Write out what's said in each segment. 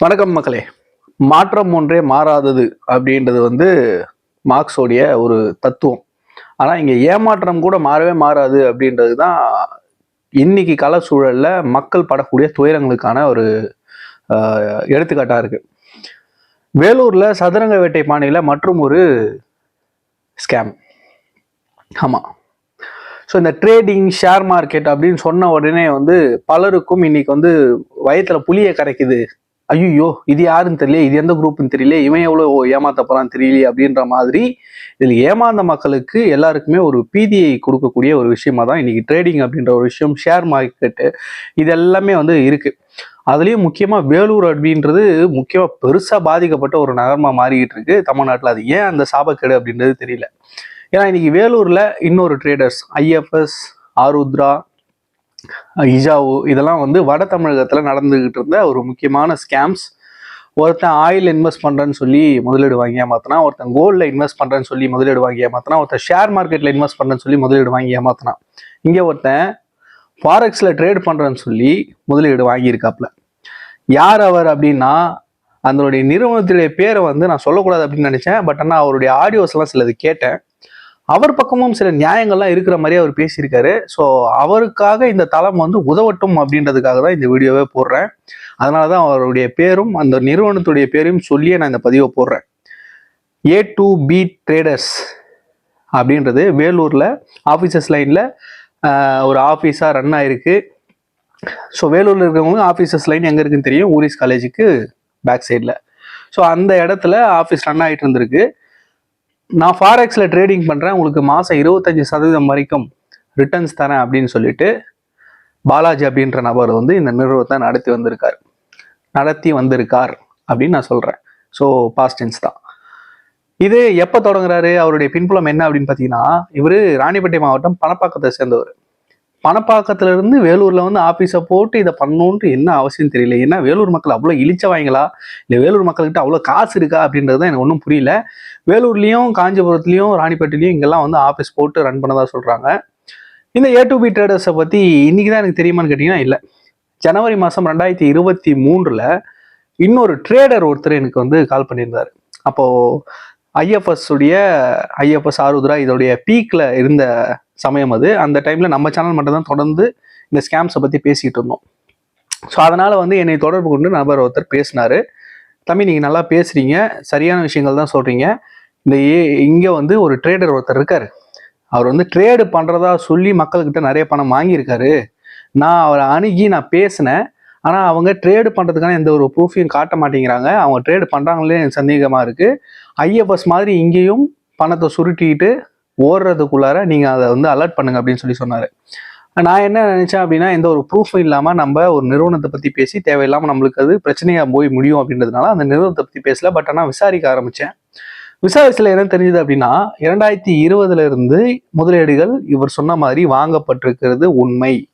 வணக்கம் மக்களே. மாற்றம் ஒன்றே மாறாதது அப்படின்றது வந்து மார்க்ஸோடைய ஒரு தத்துவம். ஆனால் இங்கே ஏமாற்றம் கூட மாறவே மாறாது அப்படின்றது தான் இன்னைக்கு கல சூழலில் மக்கள் படக்கூடிய துயரங்களுக்கான ஒரு எடுத்துக்காட்டாக இருக்குது வேலூரில் சதுரங்க வேட்டை பாணியில் மற்றும் ஒரு ஸ்கேம். ஆமாம் ஸோ இந்த ட்ரேடிங் ஷேர் மார்க்கெட் அப்படின்னு சொன்ன உடனே வந்து பலருக்கும் இன்னைக்கு வந்து வயத்தில் புளியை கரைக்குது. ஐயோ இது யாருன்னு தெரியல இது எந்த குரூப்னு தெரியல இவன் எவ்வளோ ஏமாத்த போறான்னு தெரியலையே அப்படின்ற மாதிரி இதில் ஏமாந்த மக்களுக்கு எல்லாருக்குமே ஒரு பீதியை கொடுக்கக்கூடிய ஒரு விஷயமா தான் இன்னைக்கு ட்ரேடிங் அப்படின்ற ஒரு விஷயம் ஷேர் மார்க்கெட்டு இது எல்லாமே வந்து இருக்கு. அதுலேயும் முக்கியமாக வேலூர் அப்படின்றது முக்கியமாக பெருசாக பாதிக்கப்பட்ட ஒரு நகரமாக மாறிக்கிட்டு இருக்கு தமிழ்நாட்டில். அது ஏன் அந்த சாபக்கேடு அப்படின்றது தெரியல. ஏன்னா இன்னைக்கு வேலூரில் இன்னொரு ட்ரேடர்ஸ் ஐஎஃப்எஸ் ஆருத்ரா இஜாவு இதெல்லாம் வந்து வட தமிழகத்தில் நடந்துக்கிட்டு இருந்த ஒரு முக்கியமான ஸ்கேம்ஸ் ஒருத்தன் ஆயில் இன்வெஸ்ட் பண்ணுறேன்னு சொல்லி முதலீடு வாங்கி ஏமாத்தினா ஒருத்தன் கோல்டில் இன்வெஸ்ட் பண்ணுறேன்னு சொல்லி முதலீடு வாங்கி ஏமாத்தினா ஒருத்தன் ஷேர் மார்க்கெட்டில் இன்வெஸ்ட் பண்ணுறேன்னு சொல்லி முதலீடு வாங்கி ஏமாத்தினான் இங்கே ஒருத்தன் ஃபாரெக்ஸில் ட்ரேட் பண்ணுறேன்னு சொல்லி முதலீடு வாங்கியிருக்காப்புல யார் அவர் அப்படின்னா அதனுடைய நிறுவனத்துடைய பேரை வந்து நான் சொல்லக்கூடாது அப்படின்னு நினச்சேன் பட் ஆனால் அவருடைய ஆடியோஸ்லாம் சிலது கேட்டேன். அவர் பக்கமும் சில நியாயங்கள்லாம் இருக்கிற மாதிரி அவர் பேசியிருக்காரு. ஸோ அவருக்காக இந்த தளம் வந்து உதவட்டும் அப்படின்றதுக்காக தான் இந்த வீடியோவே போடுறேன். அதனால தான் அவருடைய பேரும் அந்த நிறுவனத்துடைய பேரையும் சொல்லியே நான் இந்த பதிவை போடுறேன். ஏ டு பி ட்ரேடர்ஸ் அப்படின்றது வேலூரில் ஆஃபீஸர்ஸ் லைனில் ஒரு ஆஃபீஸாக ரன் ஆயிருக்கு. ஸோ வேலூரில் இருக்கிறவங்க ஆஃபீஸர்ஸ் லைன் எங்கே இருக்குன்னு தெரியும்? ஊரிஸ் காலேஜுக்கு பேக் சைடில் ஸோ அந்த இடத்துல ஆஃபீஸ் ரன் ஆகிட்டு இருந்திருக்கு. நான் ஃபாரெக்ஸில் ட்ரேடிங் பண்ணுறேன் உங்களுக்கு மாதம் இருபத்தஞ்சி சதவீதம் வரைக்கும் ரிட்டர்ன்ஸ் தரேன் அப்படின்னு சொல்லிட்டு பாலாஜி அப்படின்ற நபர் வந்து இந்த நிறுவனத்தை நடத்தி வந்திருக்கார். நடத்தி வந்திருக்கார் அப்படின்னு நான் சொல்கிறேன் ஸோ பாஸ்டென்ஸ் தான். இது எப்போ தொடங்குறாரு? அவருடைய பின்புலம் என்ன அப்படின்னு பார்த்தீங்கன்னா இவர் ராணிப்பேட்டை மாவட்டம் பணப்பாக்கத்தை சேர்ந்தவர். பணப்பாக்கத்திலிருந்து வேலூரில் வந்து ஆஃபீஸை போட்டு இதை பண்ணணுன்ட்டு என்ன அவசியம் தெரியல. ஏன்னா வேலூர் மக்கள் அவ்வளோ இழிச்சவாங்களா இல்லை வேலூர் மக்கள்கிட்ட அவ்வளோ காசு இருக்கா அப்படின்றது தான் எனக்கு ஒன்றும் புரியல. வேலூர்லேயும் காஞ்சிபுரத்துலேயும் ராணிப்பேட்டையிலையும் இங்கெல்லாம் வந்து ஆஃபீஸ் போட்டு ரன் பண்ணதாக சொல்கிறாங்க இந்த ஏ டு பி ட்ரேடர்ஸை பற்றி இன்றைக்கி தான் எனக்கு தெரியுமான்னு கேட்டிங்கன்னா இல்லை. ஜனவரி மாதம் ரெண்டாயிரத்தி இருபத்தி மூன்றில் இன்னொரு ட்ரேடர் ஒருத்தர் எனக்கு வந்து கால் பண்ணியிருந்தார். அப்போது ஐஎஃப்எஸ் உடைய ஐஎஃப்எஸ் ஆருத்ரா இதோடைய பீக்கில் இருந்த சமயம் அது. அந்த டைமில் நம்ம சேனல் மட்டும் தான் தொடர்ந்து இந்த ஸ்கேம்ஸை பற்றி பேசிகிட்டு இருந்தோம். ஸோ அதனால் வந்து என்னை தொடர்பு கொண்டு நபர் ஒருத்தர் பேசினார். தம்பி நீங்கள் நல்லா பேசுகிறீங்க சரியான விஷயங்கள் தான் சொல்கிறீங்க இந்த ஏ இங்கே வந்து ஒரு ட்ரேடர் ஒருத்தர் இருக்கார். அவர் வந்து ட்ரேடு பண்ணுறதா சொல்லி மக்கள்கிட்ட நிறைய பணம் வாங்கியிருக்காரு. நான் அவரை அணுகி நான் பேசினேன். ஆனால் அவங்க ட்ரேடு பண்ணுறதுக்கான எந்த ஒரு ப்ரூஃபையும் காட்ட மாட்டேங்கிறாங்க. அவங்க ட்ரேடு பண்ணுறாங்களே எனக்கு சந்தேகமாக இருக்குது ஐஎஃப்எஸ் மாதிரி இங்கேயும் பணத்தை சுருட்டிக்கிட்டு ஓடுறதுக்குள்ளார நீங்கள் அதை வந்து அலர்ட் பண்ணுங்க அப்படின்னு சொல்லி சொன்னார். நான் என்ன நினச்சேன் அப்படின்னா எந்த ஒரு ப்ரூஃபும் இல்லாமல் நம்ம ஒரு நிறுவனத்தை பற்றி பேசி தேவையில்லாமல் நம்மளுக்கு அது பிரச்சனையாக போய் முடியும் அப்படின்றதுனால அந்த நிறுவனத்தை பற்றி பேசல. பட் ஆனால் விசாரிக்க ஆரம்பித்தேன் விசாரிச்சில் என்ன தெரிஞ்சது அப்படின்னா இரண்டாயிரத்தி இருபதுல இருந்து முதலீடுகள் இவர் சொன்ன மாதிரி வாங்கப்பட்டிருக்கிறது உண்மை.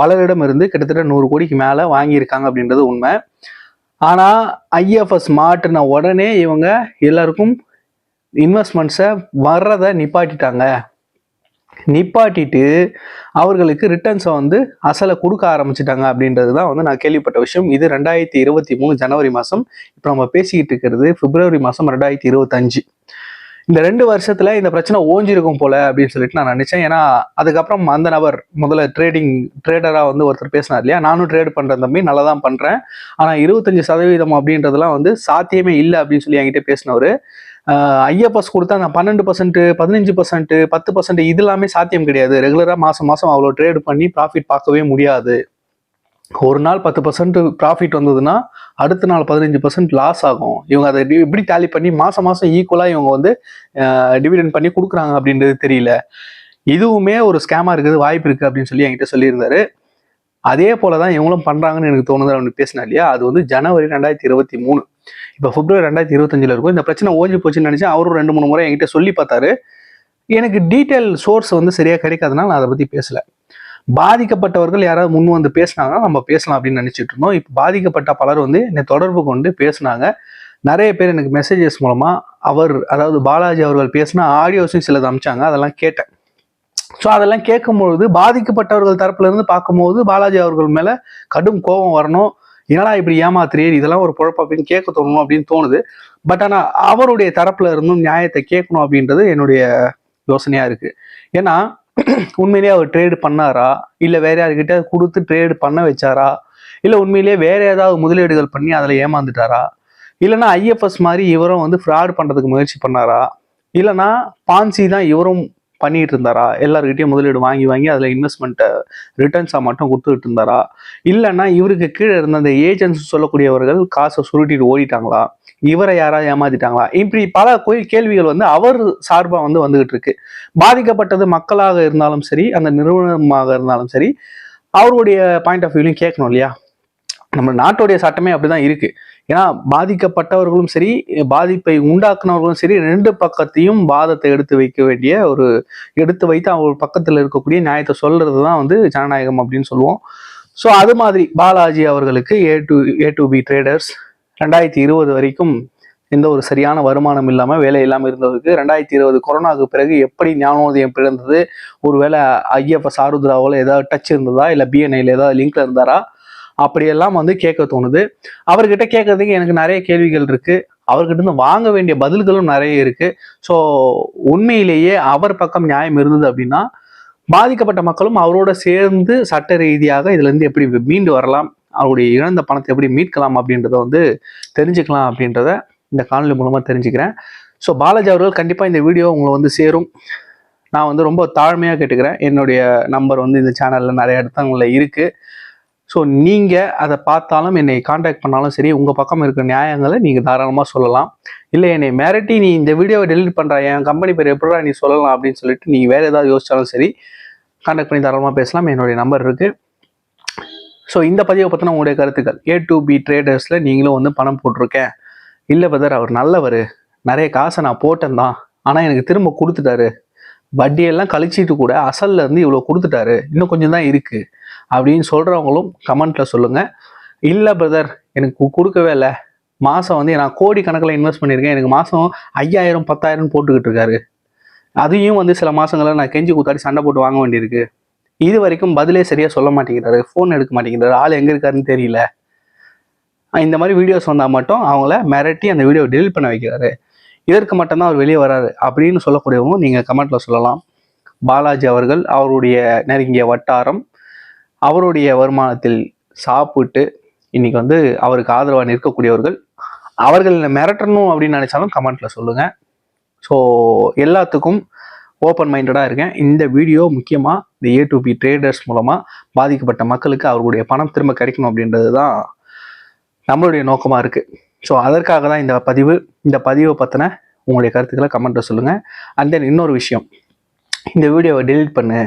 பலரிடம் இருந்து கிட்டத்தட்ட நூறு கோடிக்கு மேலே வாங்கியிருக்காங்க அப்படின்றது உண்மை. ஆனால் ஐஎஃப்எஸ் மாட்டின உடனே இவங்க எல்லாருக்கும் இன்வெஸ்ட்மெண்ட்ஸை வர்றதை நிப்பாட்டிட்டாங்க. நிப்பாட்டிட்டு அவர்களுக்கு ரிட்டர்ன்ஸை வந்து அசலை கொடுக்க ஆரம்பிச்சிட்டாங்க அப்படின்றது தான் வந்து நான் கேள்விப்பட்ட விஷயம். இது ரெண்டாயிரத்தி இருபத்தி மூணு ஜனவரி மாதம் இப்போ நம்ம பேசிக்கிட்டு இருக்கிறது பிப்ரவரி மாதம் ரெண்டாயிரத்தி இருபத்தஞ்சு இந்த ரெண்டு வருஷத்துல இந்த பிரச்சனை ஓஞ்சிருக்கும் போல அப்படின்னு சொல்லிட்டு நான் நினைச்சேன். ஏன்னா அதுக்கப்புறம் அந்த நபர் முதல்ல ட்ரேடிங் ட்ரேடரா வந்து ஒருத்தர் பேசினார் இல்லையா? நானும் ட்ரேட் பண்றேன் தம்பி நல்லா தான் பண்றேன். ஆனா இருபத்தஞ்சு சதவீதம் அப்படின்றதுலாம் வந்து சாத்தியமே இல்லை அப்படின்னு சொல்லி என்கிட்ட பேசினவர். ஐஎஃப்எஸ் கொடுத்தா நான் பன்னெண்டு பர்சன்ட் பதினஞ்சு பர்சன்ட் பத்து பர்சன்ட் இது எல்லாமே சாத்தியம் கிடையாது. ரெகுலராக மாதம் மாதம் அவ்வளோ ட்ரேட் பண்ணி ப்ராஃபிட் பார்க்கவே முடியாது. ஒரு நாள் பத்து பர்சன்ட் ப்ராஃபிட் வந்ததுன்னா அடுத்த நாள் பதினஞ்சு பர்சன்ட் லாஸ் ஆகும். இவங்க அதை எப்படி டேலி பண்ணி மாதம் மாதம் ஈக்குவலாக இவங்க வந்து டிவிடெண்ட் பண்ணி கொடுக்குறாங்க அப்படின்றது தெரியல. இதுவுமே ஒரு ஸ்கேமாக இருக்குது வாய்ப்பு இருக்குது அப்படின்னு சொல்லி என்கிட்ட சொல்லியிருந்தாரு. அதே போல தான் இவங்களும் பண்ணுறாங்கன்னு எனக்கு தோணுது அப்படின்னு பேசினா இல்லையா? அது வந்து ஜனவரி ரெண்டாயிரத்தி இருபத்தி மூணு. இப்போ பிப்ரவரி ரெண்டாயிரத்தி இருபத்தஞ்சில் இருக்கும். இந்த பிரச்சனை ஓஞ்சி போச்சுன்னு நினச்சி அவரும் ரெண்டு மூணு முறை என்கிட்ட சொல்லி பார்த்தாரு. எனக்கு டீட்டெயில் சோர்ஸ் வந்து சரியாக கிடைக்காதனால நான் அதை பற்றி பேசலை. பாதிக்கப்பட்டவர்கள் யாராவது முன் வந்து பேசினாங்கன்னா நம்ம பேசலாம் அப்படின்னு நினச்சிட்டு இருந்தோம். இப்போ பாதிக்கப்பட்ட பலர் வந்து என்னை தொடர்பு கொண்டு பேசினாங்க. நிறைய பேர் எனக்கு மெசேஜஸ் மூலமாக அவர் அதாவது பாலாஜி அவர்கள் பேசின ஆடியோஸும் சிலது அமிச்சாங்க. அதெல்லாம் கேட்டேன். ஸோ அதெல்லாம் கேட்கும்பொழுது பாதிக்கப்பட்டவர்கள் தரப்புல இருந்து பார்க்கும்போது பாலாஜி அவர்கள் மேலே கடும் கோபம் வரணும். என்னடா இப்படி ஏமாத்துறீர்? இதெல்லாம் ஒரு குழப்பம் அப்படின்னு கேட்க தோணும் அப்படின்னு தோணுது. பட் ஆனால் அவருடைய தரப்புல இருந்தும் நியாயத்தை கேட்கணும் அப்படின்றது என்னுடைய யோசனையா இருக்கு. ஏன்னா உண்மையிலேயே அவர் ட்ரேடு பண்ணாரா? இல்லை வேற யார்கிட்ட கொடுத்து ட்ரேடு பண்ண வச்சாரா? இல்லை உண்மையிலேயே வேற ஏதாவது முதலீடுகள் பண்ணி அதில் ஏமாந்துட்டாரா? இல்லைன்னா ஐஎஃப்எஸ் மாதிரி இவரும் வந்து ஃப்ராட் பண்ணுறதுக்கு முயற்சி பண்ணாரா? இல்லைன்னா பான்சி தான் இவரும் பண்ணிட்டு இருந்தாரா எல்லாருக்கிட்டையும் முதலீடு வாங்கி வாங்கி அதில் இன்வெஸ்ட்மெண்ட்டை ரிட்டர்ன்ஸாக மட்டும் கொடுத்துட்டு இருந்தாரா இல்லைன்னா இவருக்கு கீழே இருந்த அந்த ஏஜென்ட்ஸ் சொல்லக்கூடியவர்கள் காசை சுருட்டிட்டு ஓடிட்டாங்களா? இவரை யாராவது ஏமாத்திட்டாங்களா? இப்படி பல கோயில் கேள்விகள் வந்து அவர் சார்பாக வந்து வந்துகிட்டு இருக்கு பாதிக்கப்பட்டது மக்களாக இருந்தாலும் சரி அந்த நிறுவனமாக இருந்தாலும் சரி அவருடைய பாயிண்ட் ஆஃப் வியூலையும் கேட்கணும் இல்லையா? நம்ம நாட்டுடைய சட்டமே அப்படிதான் இருக்கு. ஏன்னா பாதிக்கப்பட்டவர்களும் சரி பாதிப்பை உண்டாக்குனவர்களும் சரி ரெண்டு பக்கத்தையும் வாதத்தை எடுத்து வைக்க வேண்டிய ஒரு எடுத்து வைத்து அவங்க பக்கத்தில் இருக்கக்கூடிய நியாயத்தை சொல்றது தான் வந்து ஜனநாயகம் அப்படின்னு சொல்லுவோம். ஸோ அது மாதிரி பாலாஜி அவர்களுக்கு A to A to B traders ரெண்டாயிரத்தி இருபது வரைக்கும் எந்த ஒரு சரியான வருமானம் இல்லாமல் வேலை இல்லாமல் இருந்தவருக்கு ரெண்டாயிரத்தி இருபது கொரோனாவுக்கு பிறகு எப்படி ஞானோதயம் பிறந்தது? ஒருவேளை ஐஎஃப்எஸ் ஆருத்ராவில் ஏதாவது டச் இருந்ததா? இல்லை பிஎன்ஐயில் ஏதாவது லிங்க்ல இருந்தாரா? அப்படியெல்லாம் வந்து கேட்க தோணுது. அவர்கிட்ட கேட்கறதுக்கு எனக்கு நிறைய கேள்விகள் இருக்கு. அவர்கிட்ட இருந்து வாங்க வேண்டிய பதில்களும் நிறைய இருக்கு. ஸோ உண்மையிலேயே அவர் பக்கம் நியாயம் இருந்தது அப்படின்னா பாதிக்கப்பட்ட மக்களும் அவரோட சேர்ந்து சட்ட ரீதியாக இதுல இருந்து எப்படி மீண்டு வரலாம் அவருடைய இழந்த பணத்தை எப்படி மீட்கலாம் அப்படின்றத வந்து தெரிஞ்சுக்கலாம் அப்படின்றத இந்த காணொலி மூலமாக தெரிஞ்சுக்கிறேன். ஸோ பாலாஜி அவர்கள் கண்டிப்பாக இந்த வீடியோ உங்களை வந்து சேரும். நான் வந்து ரொம்ப தாழ்மையாக கேட்டுக்கிறேன். என்னுடைய நம்பர் வந்து இந்த சேனலில் நிறைய இடத்துல இருக்குது ஸோ நீங்கள் அதை பார்த்தாலும் என்னை காண்டாக்ட் பண்ணாலும் சரி உங்கள் பக்கம் இருக்கிற நியாயங்களை நீங்கள் தாராளமாக சொல்லலாம். இல்லை என்னை மிரட்டி நீ இந்த வீடியோவை டெலிட் பண்ணுற என் கம்பெனி பேர் எப்படா நீ சொல்லலாம் அப்படின்னு சொல்லிட்டு நீங்கள் வேறு ஏதாவது யோசித்தாலும் சரி காண்டாக்ட் பண்ணி தாராளமாக பேசலாம். என்னுடைய நம்பர் இருக்குது ஸோ இந்த பதிவை பற்றின உங்களுடைய கருத்துக்கள். ஏ டு பி ட்ரேடர்ஸில் நீங்களும் வந்து பணம் போட்டிருக்கேன். இல்லை பதர் அவர் நல்லவர். நிறைய காசை நான் போட்டேன் தான். ஆனால் எனக்கு திரும்ப கொடுத்துட்டாரு. வட்டியெல்லாம் கழிச்சிட்டு கூட அசல்ல இருந்து இவ்வளோ கொடுத்துட்டாரு. இன்னும் கொஞ்சம் தான் இருக்கு. அப்படின்னு சொல்றவங்களும் கமெண்ட்ல சொல்லுங்க. இல்லை பிரதர் எனக்கு கொடுக்கவே இல்லை. மாதம் வந்து நான் கோடி கணக்கில் இன்வெஸ்ட் பண்ணியிருக்கேன். எனக்கு மாதம் ஐயாயிரம் பத்தாயிரம் போட்டுக்கிட்டு இருக்காரு. அதையும் வந்து சில மாதங்களில் நான் கெஞ்சி கூத்தாடி சண்டை போட்டு வாங்க வேண்டியிருக்கு. இது வரைக்கும் பதிலே சரியாக சொல்ல மாட்டேங்கிறாரு. ஃபோன் எடுக்க மாட்டேங்கிறாரு. ஆள் எங்கே இருக்காருன்னு தெரியல. இந்த மாதிரி வீடியோஸ் வந்தால் மட்டும் அவங்கள மிரட்டி அந்த வீடியோ டெலிட் பண்ண வைக்கிறாரு. இதற்கு மட்டும்தான் அவர் வெளியே வராரு அப்படின்னு சொல்லக்கூடியவங்க நீங்கள் கமெண்ட்ல சொல்லலாம். பாலாஜி அவர்கள் அவருடைய நெருங்கிய வட்டாரம் அவருடைய வருமானத்தில் சாப்பிட்டு இன்னைக்கு வந்து அவருக்கு ஆதரவாக நிற்கக்கூடியவர்கள் அவர்கள் மிரட்டணும் அப்படின்னு நினைச்சாலும் கமெண்ட்ல சொல்லுங்க. ஸோ எல்லாத்துக்கும் ஓப்பன் மைண்டடாக இருக்கேன். இந்த வீடியோ முக்கியமாக இந்த ஏ டு பி ட்ரேடர்ஸ் மூலமாக பாதிக்கப்பட்ட மக்களுக்கு அவர்களுடைய பணம் திரும்ப கிடைக்கணும் அப்படின்றது தான் நம்மளுடைய நோக்கமாக இருக்குது ஸோ அதற்காக தான் இந்த பதிவு இந்த பதிவை பற்றின உங்களுடைய கருத்துக்களை கமெண்ட்டில் சொல்லுங்கள் அண்ட் தென் இன்னொரு விஷயம். இந்த வீடியோவை டெலிட் பண்ணு.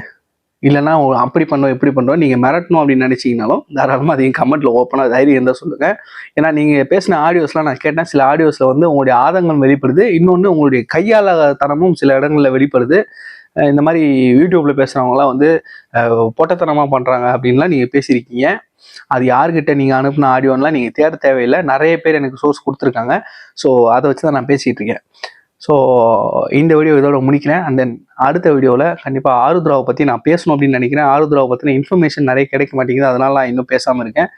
இல்லைன்னா அப்படி பண்ணோம் இப்படி பண்ணுறோம் நீங்கள் மிரட்டணும் அப்படின்னு நினச்சிங்கனாலும் தாராளமாக அதையும் கமெண்ட்டில் ஓப்பனாக தைரியம் இருந்தால் சொல்லுங்கள் ஏன்னா நீங்கள் பேசின ஆடியோஸ்லாம் நான் கேட்டேன். சில ஆடியோஸில் வந்து உங்களுடைய ஆதங்கம் வெளிப்படுது. இன்னொன்று உங்களுடைய கையாளத்தனமும் சில இடங்களில் வெளிப்படுது. இந்த மாதிரி யூடியூப்பில் பேசுகிறவங்களாம் வந்து பொட்டத்தனமாக பண்ணுறாங்க அப்படின்லாம் நீங்கள் பேசியிருக்கீங்க. அது யார்கிட்ட நீங்கள் அனுப்பின ஆடியோன்லாம் நீங்கள் தேட தேவையில்லை. நிறைய பேர் எனக்கு சோர்ஸ் கொடுத்துருக்காங்க. ஸோ அதை வச்சு தான் நான் பேசிகிட்டு இருக்கேன். ஸோ இந்த வீடியோ இதோட முடிக்கிறேன். அண்ட் தென் அடுத்த வீடியோவில் கண்டிப்பாக ஆருத்ராவை பற்றி நான் பேசணும் அப்படின்னு நினைக்கிறேன். ஆருத்ராவை பற்றின இன்ஃபர்மேஷன் நிறைய கிடைக்க மாட்டேங்குது. அதனால நான் இன்னும் பேசாமல் இருக்கேன்.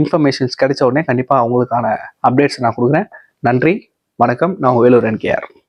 இன்ஃபர்மேஷன்ஸ் கிடைச்ச உடனே கண்டிப்பாக அவங்களுக்கான அப்டேட்ஸ் நான் கொடுக்குறேன். நன்றி வணக்கம். நான் வேலூர் வேலூர் என்கேஆர்.